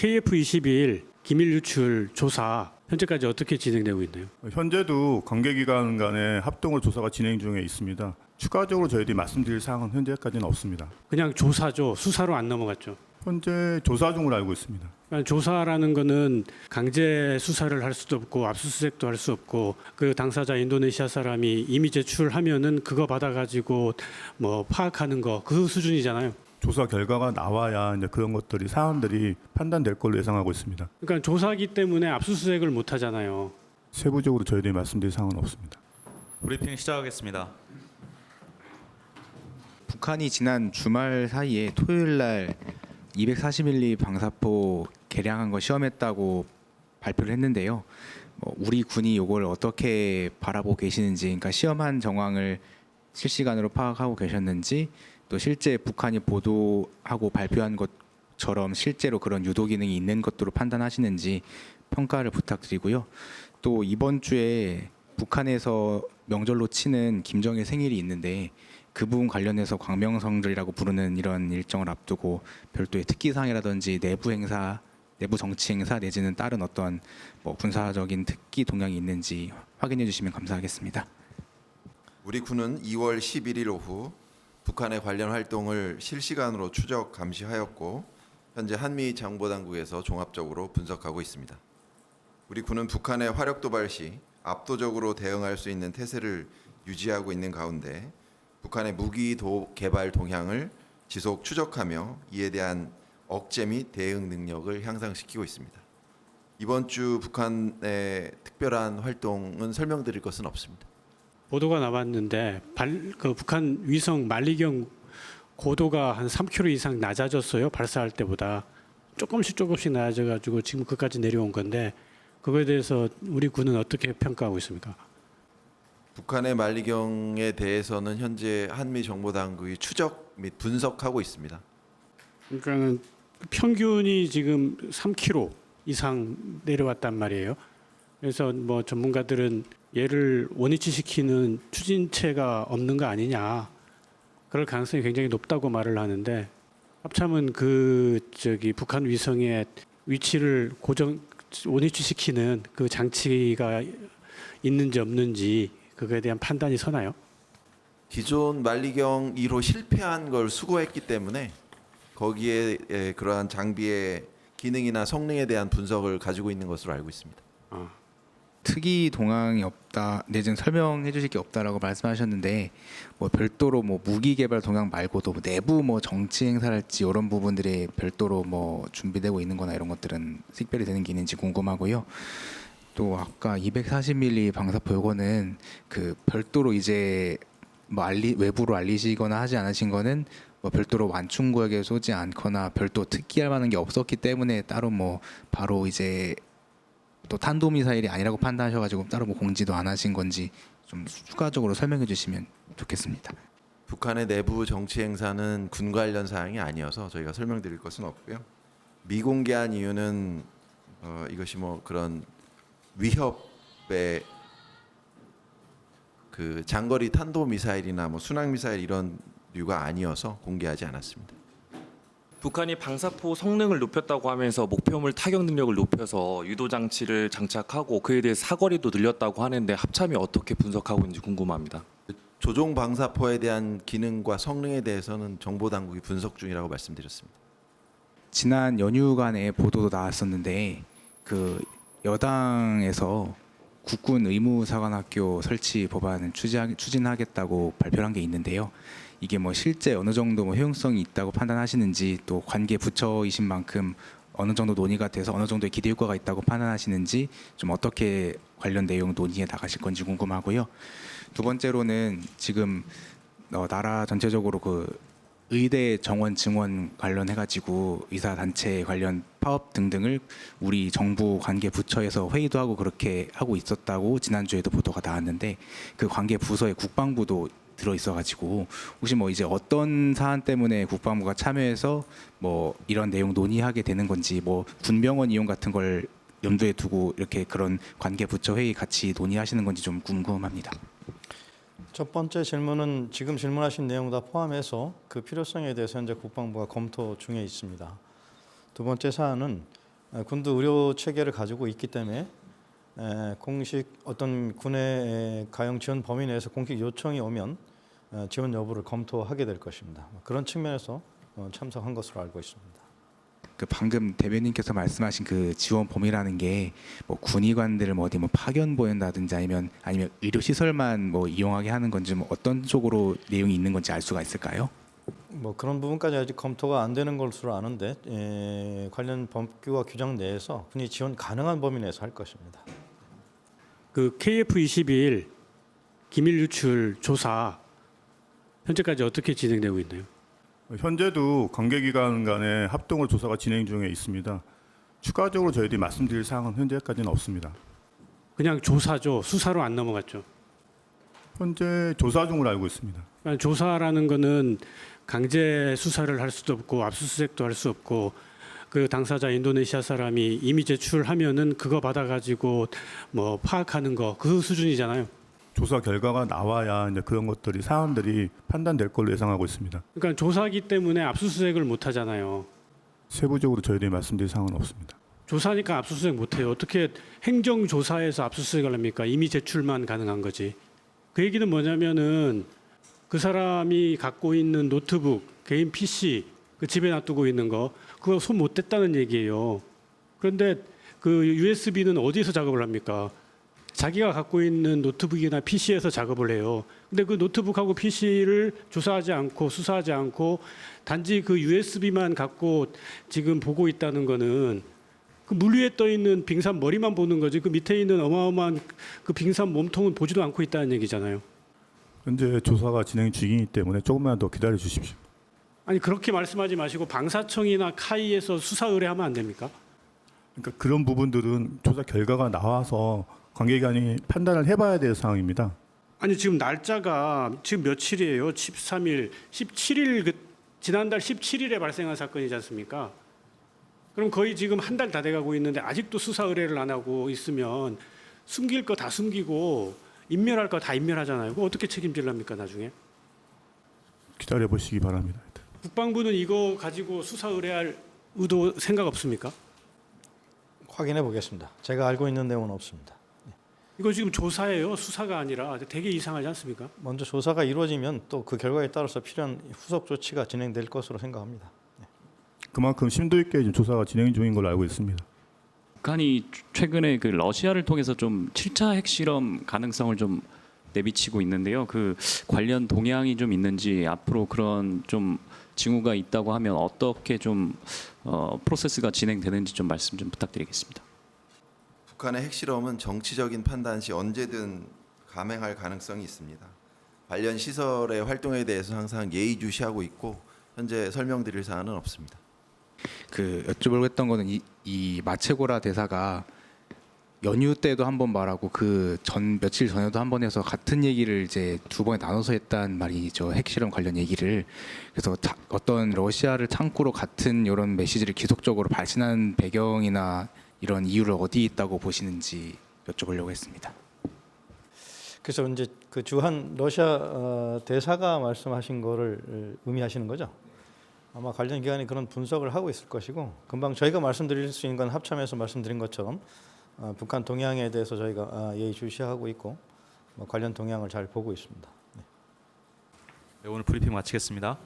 KF21 기밀 유출 조사 현재까지 어떻게 진행되고 있나요? 현재도 관계기관 간의 합동으로 조사가 진행 중에 있습니다. 추가적으로 저희들이 말씀드릴 사항은 현재까지는 없습니다. 그냥 조사죠. 수사로 안 넘어갔죠. 현재 조사 중으로 알고 있습니다. 그러니까 조사라는 거는 강제 수사를 할 수도 없고 압수수색도 할 수 없고 그 당사자 인도네시아 사람이 이미 제출하면은 그거 받아가지고 뭐 파악하는 거 그 수준이잖아요. 조사 결과가 나와야 이제 그런 것들이 사안들이 판단될 걸로 예상하고 있습니다. 그러니까 조사기 때문에 압수수색을 못 하잖아요. 세부적으로 저희들이 말씀드릴 사항은 없습니다. 브리핑 시작하겠습니다. 북한이 지난 주말 사이에 토요일 날 241리 방사포 개량한 거 시험했다고 발표를 했는데요. 뭐 우리 군이 이걸 어떻게 바라보고 계시는지, 그러니까 시험한 정황을 실시간으로 파악하고 계셨는지, 또 실제 북한이 보도하고 발표한 것처럼 실제로 그런 유도 기능이 있는 것으로 판단하시는지 평가를 부탁드리고요. 또 이번 주에 북한에서 명절로 치는 김정일 생일이 있는데 그 부분 관련해서 광명성들이라고 부르는 이런 일정을 앞두고 별도의 특기상이라든지 내부 행사, 내부 정치 행사 내지는 다른 어떤 뭐 군사적인 특기 동향이 있는지 확인해 주시면 감사하겠습니다. 우리 군은 2월 11일 오후 북한의 관련 활동을 실시간으로 추적 감시하였고 현재 한미 정보당국에서 종합적으로 분석하고 있습니다. 우리 군은 북한의 화력 도발 시 압도적으로 대응할 수 있는 태세를 유지하고 있는 가운데 북한의 무기 도 개발 동향을 지속 추적하며 이에 대한 억제 및 대응 능력을 향상시키고 있습니다. 이번 주 북한의 특별한 활동은 설명드릴 것은 없습니다. 보도가 나왔는데 발, 그 북한 위성 만리경 고도가 한 3km 이상 낮아졌어요. 발사할 때보다 조금씩 조금씩 낮아져가지고 지금 그까지 내려온 건데 그거에 대해서 우리 군은 어떻게 평가하고 있습니까? 북한의 만리경에 대해서는 현재 한미 정보 당국이 추적 및 분석하고 있습니다. 그러니까 평균이 지금 3km 이상 내려왔단 말이에요. 그래서 뭐 전문가들은 얘를 원위치시키는 추진체가 없는 거 아니냐. 그럴 가능성이 굉장히 높다고 말을 하는데 합참은 그 저기 북한 위성의 위치를 고정 원위치시키는 그 장치가 있는지 없는지 그거에 대한 판단이 서나요? 기존 만리경 2로 실패한 걸 수거했기 때문에 거기에 에, 그러한 장비의 기능이나 성능에 대한 분석을 가지고 있는 것으로 알고 있습니다. 특이 동향이 없다 내지는 설명해 주실 게 없다라고 말씀하셨는데 뭐 별도로 뭐 무기 개발 동향 말고도 뭐 내부 뭐 정치 행사랄지 이런 부분들이 별도로 뭐 준비되고 있는 거나 이런 것들은 특별히 되는 게 있는지 궁금하고요. 또 아까 240mm 방사포 요거는 그 별도로 이제 뭐 알리 외부로 알리시거나 하지 않으신 거는 뭐 별도로 완충구역에 쏘지 않거나 별도 특기할 만한 게 없었기 때문에 따로 뭐 바로 이제 또 탄도 미사일이 아니라고 판단하셔가지고 따로 뭐 공지도 안 하신 건지 좀 추가적으로 설명해 주시면 좋겠습니다. 북한의 내부 정치 행사는 군 관련 사항이 아니어서 저희가 설명드릴 것은 없고요. 미공개한 이유는 어, 이것이 뭐 그런 위협의 그 장거리 탄도 미사일이나 뭐 순항 미사일 이런 류가 아니어서 공개하지 않았습니다. 북한이 방사포 성능을 높였다고 하면서 목표물 타격 능력을 높여서 유도 장치를 장착하고 그에 대해 사거리도 늘렸다고 하는데 합참이 어떻게 분석하고 있는지 궁금합니다. 조종 방사포에 대한 기능과 성능에 대해서는 정보 당국이 분석 중이라고 말씀드렸습니다. 지난 연휴간에 보도도 나왔었는데 그 여당에서 국군 의무사관학교 설치 법안을 추진- 추진하겠다고 발표한 게 있는데요. 이게 뭐 실제 어느 정도 뭐 효용성이 있다고 판단하시는지 또 관계 부처이신 만큼 어느 정도 논의가 돼서 어느 정도의 기대 효과가 있다고 판단하시는지 좀 어떻게 관련 내용 논의에 나가실 건지 궁금하고요. 두 번째로는 지금 어, 나라 전체적으로 그 의대 정원 증원 관련해 가지고 의사 단체 관련 파업 등등을 우리 정부 관계 부처에서 회의도 하고 그렇게 하고 있었다고 지난주에도 보도가 나왔는데 그 관계 부서에 국방부도 들어 있어 가지고 혹시 뭐 이제 어떤 사안 때문에 국방부가 참여해서 뭐 이런 내용 논의하게 되는 건지 뭐 군병원 이용 같은 걸 염두에 두고 이렇게 그런 관계 부처 회의 같이 논의하시는 건지 좀 궁금합니다. 첫 번째 질문은 지금 질문하신 내용 다 포함해서 그 필요성에 대해서 현재 국방부가 검토 중에 있습니다. 두 번째 사안은 어, 군도 의료 체계를 가지고 있기 때문에 에, 공식 어떤 군의 가용 지원 범위 내에서 공식 요청이 오면 어, 지원 여부를 검토하게 될 것입니다. 그런 측면에서 어, 참석한 것으로 알고 있습니다. 그 방금 대변인께서 말씀하신 그 지원 범위라는 게 뭐 군의관들을 뭐 어디 뭐 파견 보낸다든지 아니면 아니면 의료 시설만 뭐 이용하게 하는 건지 뭐 어떤 쪽으로 내용이 있는 건지 알 수가 있을까요? 뭐 그런 부분까지 아직 검토가 안 되는 것으로 아는데 에, 관련 법규와 규정 내에서 군이 지원 가능한 범위 내에서 할 것입니다. 그 KF21 기밀 유출 조사 현재까지 어떻게 진행되고 있나요? 현재도 관계기관 간의 합동으로 조사가 진행 중에 있습니다. 추가적으로 저희들이 말씀드릴 사항은 현재까지는 없습니다. 그냥 조사죠. 수사로 안 넘어갔죠. 현재 조사 중으로 알고 있습니다. 그러니까 조사라는 거는 강제 수사를 할 수도 없고 압수수색도 할 수 없고 그 당사자 인도네시아 사람이 이미 제출하면은 그거 받아가지고 뭐 파악하는 거 그 수준이잖아요. 조사 결과가 나와야 이제 그런 것들이 사안들이 판단될 걸로 예상하고 있습니다. 그러니까 조사기 때문에 압수수색을 못 하잖아요. 세부적으로 저희들이 말씀드릴 사항은 없습니다. 조사니까 압수수색 못 해요. 어떻게 행정 조사에서 압수수색을 합니까? 이미 제출만 가능한 거지. 그 얘기는 뭐냐면은 그 사람이 갖고 있는 노트북, 개인 PC 그 집에 놔두고 있는 거 그거 손 못 댔다는 얘기예요. 그런데 그 USB는 어디서 작업을 합니까? 자기가 갖고 있는 노트북이나 PC에서 작업을 해요. 근데 그 노트북하고 PC를 조사하지 않고 수사하지 않고 단지 그 USB만 갖고 지금 보고 있다는 거는 그 물 위에 떠 있는 빙산 머리만 보는 거지 그 밑에 있는 어마어마한 그 빙산 몸통은 보지도 않고 있다는 얘기잖아요. 현재 조사가 진행 중이기 때문에 조금만 더 기다려 주십시오. 아니 그렇게 말씀하지 마시고 방사청이나 카이에서 수사 의뢰하면 안 됩니까? 그러니까 그런 부분들은 조사 결과가 나와서 관계기관이 판단을 해봐야 될 상황입니다. 아니 지금 날짜가 지금 며칠이에요? 13일, 17일 그 지난달 17일에 발생한 사건이지 않습니까? 그럼 거의 지금 한 달 다 돼가고 있는데 아직도 수사 의뢰를 안 하고 있으면 숨길 거 다 숨기고 인멸할 거 다 인멸하잖아요. 그거 어떻게 책임질랍니까 나중에? 기다려 보시기 바랍니다. 국방부는 이거 가지고 수사 의뢰할 의도 생각 없습니까? 확인해 보겠습니다. 제가 알고 있는 내용은 없습니다. 이거 지금 조사예요, 수사가 아니라 되게 이상하지 않습니까? 먼저 조사가 이루어지면 또 그 결과에 따라서 필요한 후속 조치가 진행될 것으로 생각합니다. 그만큼 심도 있게 지금 조사가 진행 중인 걸로 알고 있습니다. 북한이 최근에 그 러시아를 통해서 좀 7차 핵실험 가능성을 좀 내비치고 있는데요. 그 관련 동향이 좀 있는지 앞으로 그런 좀 징후가 있다고 하면 어떻게 좀 어, 프로세스가 진행되는지 좀 말씀 좀 부탁드리겠습니다. 북한의 핵실험은 정치적인 판단 시 언제든 감행할 가능성이 있습니다. 관련 시설의 활동에 대해서 항상 예의주시하고 있고 현재 설명드릴 사안은 없습니다. 그 여쭤보려고 했던 거는 이, 이 마체고라 대사가 연휴 때도 한 번 말하고 그 전 며칠 전에도 한 번 해서 같은 얘기를 이제 두 번에 나눠서 했단 말이죠 핵실험 관련 얘기를 그래서 자- 어떤 러시아를 창구로 같은 이런 메시지를 계속적으로 발신한 배경이나 이런 이유를 어디 있다고 보시는지 여쭤보려고 했습니다. 그래서 이제 그 주한 러시아 어, 대사가 말씀하신 거를 어, 의미하시는 거죠? 아마 관련 기관이 그런 분석을 하고 있을 것이고 금방 저희가 말씀드릴 수 있는 건 합참에서 말씀드린 것처럼 어, 북한 동향에 대해서 저희가 아, 예의주시하고 있고 뭐 관련 동향을 잘 보고 있습니다. 네, 오늘 브리핑 마치겠습니다.